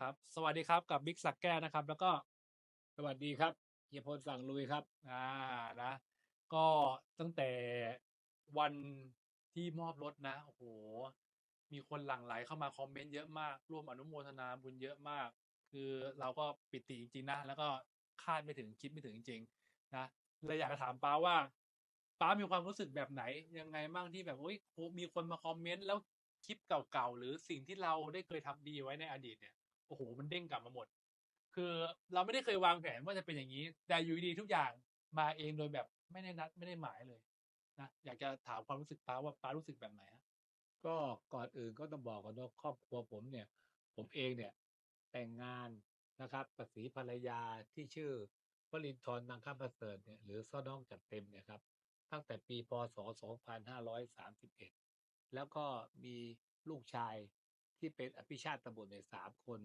ครับ สวัสดีครับกับบิ๊กสักแก้นะครับ แล้วก็สวัสดีครับเฮียพลสั่งลุยครับ อ่านะ ก็ตั้งแต่วันที่มอบรถนะโอ้โห มีคนหลั่งไหลเข้ามาคอมเมนต์เยอะมาก ร่วมอนุโมทนาบุญเยอะมาก คือเราก็ปิติจริงๆนะ แล้วก็คาดไม่ถึงคิดไม่ถึงจริงๆนะเลยอยากจะถามป้าว่าป้ามีความรู้สึกแบบไหน ยังไงบ้างที่แบบโอ้ยมีคนมาคอมเมนต์แล้วคลิปเก่าๆ หรือสิ่งที่เราได้เคยทำดีไว้ในอดีตเนี่ย อ้โหมันเด้งกลับมาหมด คือเราไม่ได้เคยวางแผนว่าจะเป็นอย่างนี้แต่อยู่ดีๆทุกอย่างมาเองโดยแบบไม่ได้นัดไม่ได้หมายเลยนะอยากจะถามความรู้สึกป้าว่าป้ารู้สึกแบบไหนฮะก็ก่อนอื่นก็ต้องบอกก่อนว่าครอบครัวผมเนี่ย ผมเองเนี่ย แต่งงานนะครับกับศรีภรรยาที่ชื่อวลินทร์นางข้ามประเสริฐเนี่ยหรือซ้อน้องจัดเต็มเนี่ยครับ ตั้งแต่ปีพศ 2531 แล้วก็มีลูกชาย ที่เป็นอภิชาติตบุตรในสามคน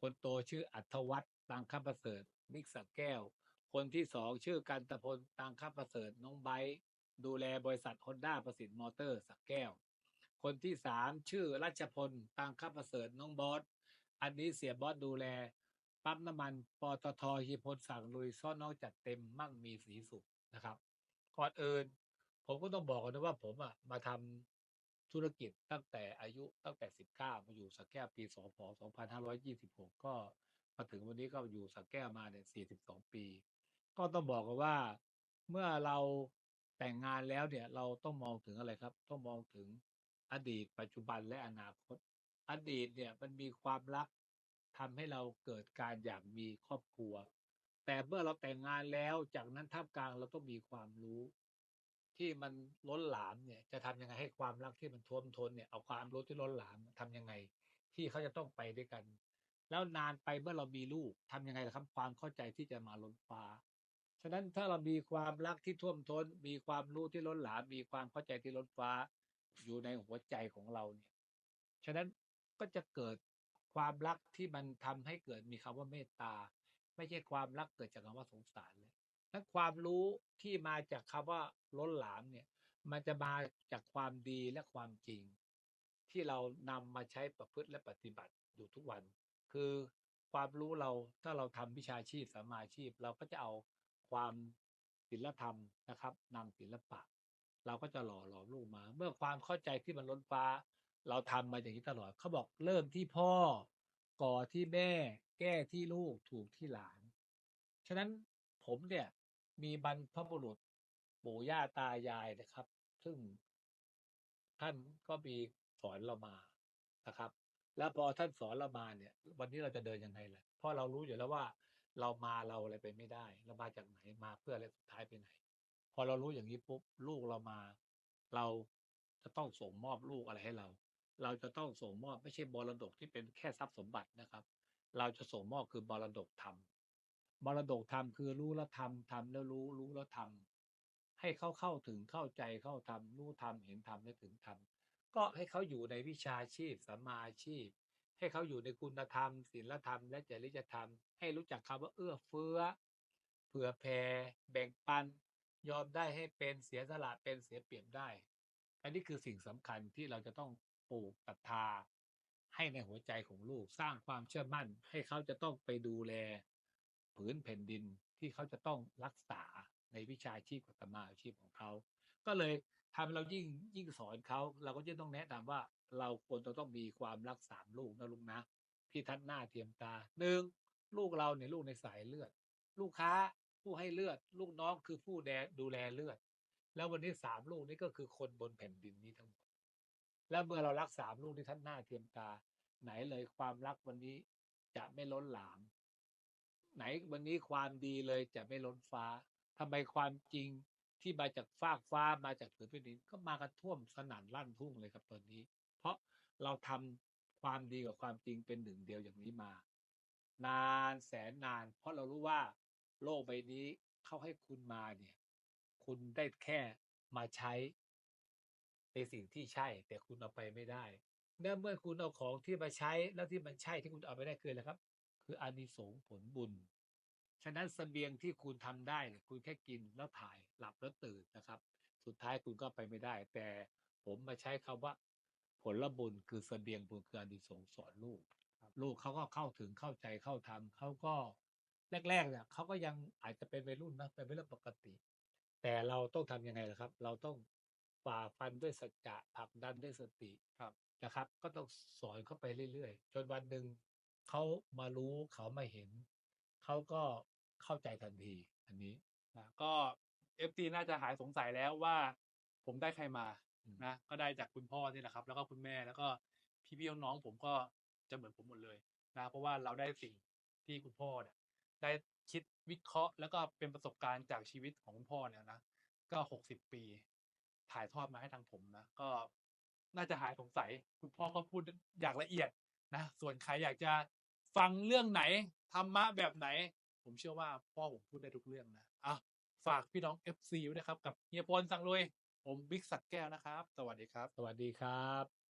คนโตชื่ออัธวัฒน์ตังข้ามประเสริฐ มิกสักแก้ว คนที่สองชื่อกันตพลตังข้ามประเสริฐน้องไบดูแลบริษัทฮอนด้าประสิทธิ์มอเตอร์สักแก้ว คนที่สามชื่อรัชพลตังข้ามประเสริฐน้องบอสอันนี้เสียบอสดูแลปั๊มน้ำมันปตทฮีพลสั่งลุยซ่อนน้องจัดเต็มมั่งมีสีสุขนะครับก่อนอื่น ผมก็ต้องบอกนะว่าผมอะมาทำ ธุรกิจตั้งแต่อายุตั้งแต่ 19 มาอยู่สักแก้วปี2พ2526 ก็มาถึงวันนี้ก็อยู่สักแก้วมาเนี่ย 42 ปี ก็ต้องบอกกันว่าเมื่อเราแต่งงานแล้วเนี่ยเราต้องมองถึงอะไรครับ ต้องมองถึงอดีตปัจจุบันและอนาคต อดีตเนี่ยมันมีความรักทำให้เราเกิดการอยากมีครอบครัว แต่เมื่อเราแต่งงานแล้วจากนั้นท่ามกลางเราต้องมีความรู้ ที่มันล้นหลามเนี่ย จะทำยังไงให้ความรักที่มันท่วมท้นเนี่ยเอาความรู้ที่ล้นหลามทำยังไง ที่เขาจะต้องไปด้วยกัน แล้วนานไปเมื่อเรามีลูกทำยังไงล่ะครับความเข้าใจที่จะมาล้นฟ้าฉะนั้นถ้าเรามีความรักที่ท่วมท้น มีความรู้ที่ล้นหลามมีความเข้าใจที่ล้นฟ้า อยู่ในหัวใจของเราเนี่ย ฉะนั้นก็จะเกิดความรักที่มันทำให้เกิดมีคำว่าเมตตา ไม่ใช่ความรักเกิดจากคำว่าสงสารเลย นั้นความรู้ที่มาจากคำว่าล้นหลามเนี่ย มันจะมาจากความดีและความจริง ที่เรานำมาใช้ประพฤติและปฏิบัติอยู่ทุกวัน คือความรู้เราถ้าเราทำวิชาชีพสมมาชีพ เราก็จะเอาความศิลธรรมนะครับนำศิลปะ เราก็จะหล่อหลอมลูกมา เมื่อความเข้าใจที่มันล้นฟ้า เราทำมาอย่างนี้ตลอดเขาบอกเริ่มที่พ่อก่อที่แม่ แก้ที่ลูกถูกที่หลาน ฉะนั้นผมเนี่ย มีบรรพบุรุษปู่ย่าตายายนะครับ ซึ่งท่านก็มีสอนเรามานะครับ แล้วพอท่านสอนเรามาเนี่ย วันนี้เราจะเดินยังไงล่ะเพราะเรารู้อยู่แล้วว่า เรามาเราอะไรไปไม่ได้ เรามาจากไหนมาเพื่ออะไรสุดท้ายไปไหน พอเรารู้อย่างนี้ปุ๊บลูกเรามา เราจะต้องส่งมอบลูกอะไรให้เรา เราจะต้องส่งมอบไม่ใช่มรดกที่เป็นแค่ทรัพย์สมบัตินะครับ เราจะส่งมอบคือมรดกธรรม มรดกธรรมคือรู้แล้วทำทำแล้วรู้รู้แล้วทำให้เขาเข้าถึงเข้าใจเข้าทำรู้ทำเห็นทำและถึงทำก็ให้เขาอยู่ในวิชาชีพสัมมาชีพ ให้เขาอยู่ในคุณธรรมศีลธรรม และจริยธรรม ให้รู้จักคำว่าเอื้อเฟื้อเผื่อแผ่แบ่งปัน ยอมได้ให้เป็นเสียสละเป็นเสียเปรียบได้ อันนี้คือสิ่งสำคัญที่เราจะต้องปลูกศรัทธาให้ในหัวใจของลูกสร้างความเชื่อมั่น ให้เขาจะต้องไปดูแล ผืนแผ่นดินที่เขาจะต้องรักษาในวิชาชีพกับสมาอาชีพของเขา ก็เลยทำให้เรายิ่งยิ่งสอนเขาเราก็จะต้องแนะนำว่าเราควรจะต้องมีความรักสามลูกนะลุงนะที่ทัดหน้าเทียมตาหนึ่งลูกเราเนี่ยลูกในสายเลือด ลูกค้าผู้ให้เลือด ลูกน้องคือผู้แดดูแลเลือด แล้ววันนี้สามลูกนี้ก็คือคนบนแผ่นดินนี้ทั้งหมดแล้วเมื่อเรารักสามลูกที่ท่านหน้าเทียมตา ไหนเลยความรักวันนี้จะไม่ล้นหลาม ไหนวันนี้ความดีเลยจะไม่ล้นฟ้าทำไมความจริงที่มาจากฟากฟ้ามาจากผืนแผ่นดินก็มากันท่วมสนั่นลั่นทุ่งเลยครับตอนนี้ เพราะเราทำความดีกับความจริงเป็นหนึ่งเดียวอย่างนี้มา นานแสนนาน เพราะเรารู้ว่า โลกใบนี้เขาให้คุณมาเนี่ย คุณได้แค่มาใช้ ในสิ่งที่ใช่ แต่คุณเอาไปไม่ได้เนื่อเมื่อคุณเอาของที่มาใช้แล้วที่มันใช่ที่คุณเอาไปได้คืออะไรครับ คืออานิสงส์ผลบุญ ฉะนั้นเสบียงที่คุณทำได้เนี่ยคุณแค่กินแล้วถ่ายหลับแล้วตื่นนะครับ สุดท้ายคุณก็ไปไม่ได้ แต่ผมมาใช้คำว่า ผลบุญคือเสบียงบุญคืออานิสงส์สอนลูก ลูกเขาก็เข้าถึงเข้าใจเข้าทำเขาก็แรกๆเนี่ยเขาก็ยังอาจจะเป็นวัยรุ่นนะเป็นเรื่องปกติ แต่เราต้องทำยังไงล่ะครับ เราต้องฝ่าฟันด้วยสัจจะผลักดันด้วยสติครับนะครับ ก็ต้องสอนเขาไปเรื่อยๆ จนวันหนึ่ง เขามารู้เขามาเห็น เขาก็เข้าใจทันที อันนี้นะก็เอฟซีน่าจะหายสงสัยแล้วว่า ผมได้ใครมาอืมนะก็ได้จากคุณพ่อนี่แหละครับ แล้วก็คุณแม่แล้วก็พี่ๆน้องๆผมก็จะเหมือนผมหมดเลยนะเพราะว่าเราได้สิ่งที่คุณพ่อเนี่ยได้คิดวิเคราะห์ แล้วก็เป็นประสบการณ์จากชีวิตของคุณพ่อเนี่ยนะก็หกสิบปี ถ่ายทอดมาให้ทางผมนะก็น่าจะหายสงสัย คุณพ่อก็พูดอย่างละเอียด นะ ส่วนใครอยากจะฟังเรื่องไหนธรรมะแบบไหน ผมเชื่อว่าพ่อผมพูดได้ทุกเรื่องนะอะฝากพี่น้อง FC ไว้นะครับ กับเฮียพลสังรวยผมบิ๊กสักแก้วนะครับ สวัสดีครับ สวัสดีครับ